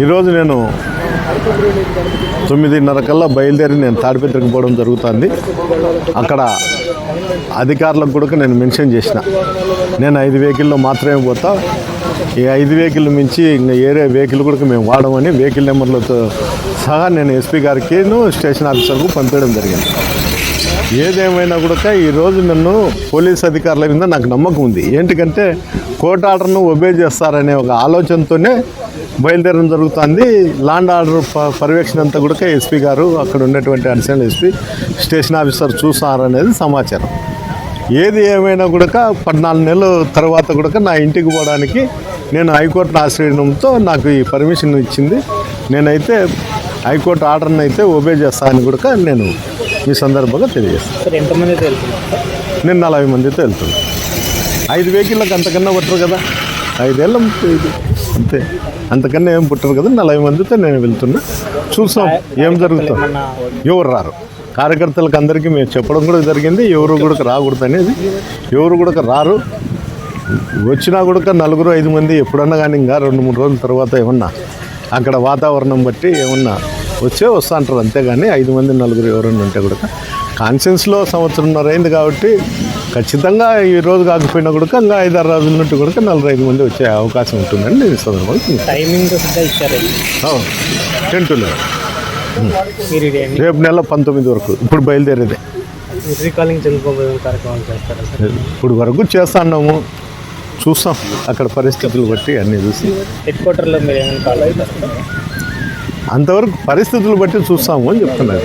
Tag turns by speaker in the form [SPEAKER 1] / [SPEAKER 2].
[SPEAKER 1] ఈరోజు నేను తొమ్మిదిన్నర కల్లా బయలుదేరి నేను తాడిపత్రికి పోవడం జరుగుతుంది. అక్కడ అధికారులకు కూడా నేను మెన్షన్ చేసిన. నేను ఐదు వెహికల్లో మాత్రమే పోతా. ఈ ఐదు వెహికల్ మించి ఇంకా ఏరే వెహికల్ కూడా మేము వాడమని వెహికల్ నెంబర్లతో సహా నేను ఎస్పీ గారికి స్టేషన్ ఆఫీసర్కు పంపించడం జరిగింది. ఏదేమైనా కూడా ఈరోజు నన్ను పోలీస్ అధికారుల మీద నాకు నమ్మకం ఉంది. ఏంటికంటే కోర్టు ఆర్డర్ను ఒబే చేస్తారనే ఒక ఆలోచనతోనే బయలుదేరడం జరుగుతుంది. లాండ్ ఆర్డర్ ప- పర్యవేక్షణ అంతా కూడా ఎస్పీ గారు అక్కడ ఉన్నటువంటి అడిషనల్ ఎస్పీ స్టేషన్ ఆఫీసర్ చూస్తారనేది సమాచారం. ఏది ఏమైనా కూడా పద్నాలుగు నెలల తర్వాత కూడా నా ఇంటికి పోవడానికి నేను హైకోర్టును ఆశ్రయించడంతో నాకు ఈ పర్మిషన్ ఇచ్చింది. నేనైతే హైకోర్టు ఆర్డర్ని అయితే ఒబే చేస్తానని కూడా నేను ఈ సందర్భంగా తెలియజేస్తాను.
[SPEAKER 2] వెళ్తున్నారు
[SPEAKER 1] నేను నలభై మందితో వెళ్తున్నాను ఐదు వెహికల్లకు అంతకన్నా పుట్టరు కదా? ఐదేళ్ళ అంతే. అంతకన్నా ఏం పుట్టరు కదా? నలభై మందితో నేను వెళ్తున్నా. చూసాం ఏం జరుగుతుంది. ఎవరు రారు. కార్యకర్తలకు అందరికీ మేము చెప్పడం కూడా జరిగింది. ఎవరు కూడా రాకూడదు అనేది. ఎవరు కూడా రారు. వచ్చినా కూడా నలుగురు ఐదు మంది ఎప్పుడన్నా కానీ ఇంకా రెండు మూడు రోజుల తర్వాత ఏమన్నా అక్కడ వాతావరణం బట్టి ఏమన్నా వచ్చే వస్తా అంటారు అంతేగాని ఐదు మంది నలుగురు ఎవరన్నా ఉంటే కూడా. కాన్షియన్స్లో సంవత్సరంన్నర అయింది కాబట్టి ఖచ్చితంగా ఈ రోజు కాకపోయినా కూడా ఇంకా ఐదారు రోజుల నుండి కూడా నలభై ఐదు మంది వచ్చే అవకాశం ఉంటుందని నేను సందర్భంగా.
[SPEAKER 2] టైమింగ్ ఇది ఎన్ని
[SPEAKER 1] రేపు నెల పంతొమ్మిది వరకు ఇప్పుడు బయలుదేరేదే.
[SPEAKER 2] రీకాలింగ్ తెలుసుకోబోయే కార్యక్రమం చేస్తారా సార్?
[SPEAKER 1] ఇప్పుడు వరకు చేస్తున్నాము చూస్తాం అక్కడ పరిస్థితులు బట్టి అన్నీ చూసి.
[SPEAKER 2] హెడ్ క్వార్టర్లో మీరు ఏమైనా కాల్ అవుతారు
[SPEAKER 1] అంతవరకు పరిస్థితులు బట్టి చూస్తాము అని చెప్తున్నారు.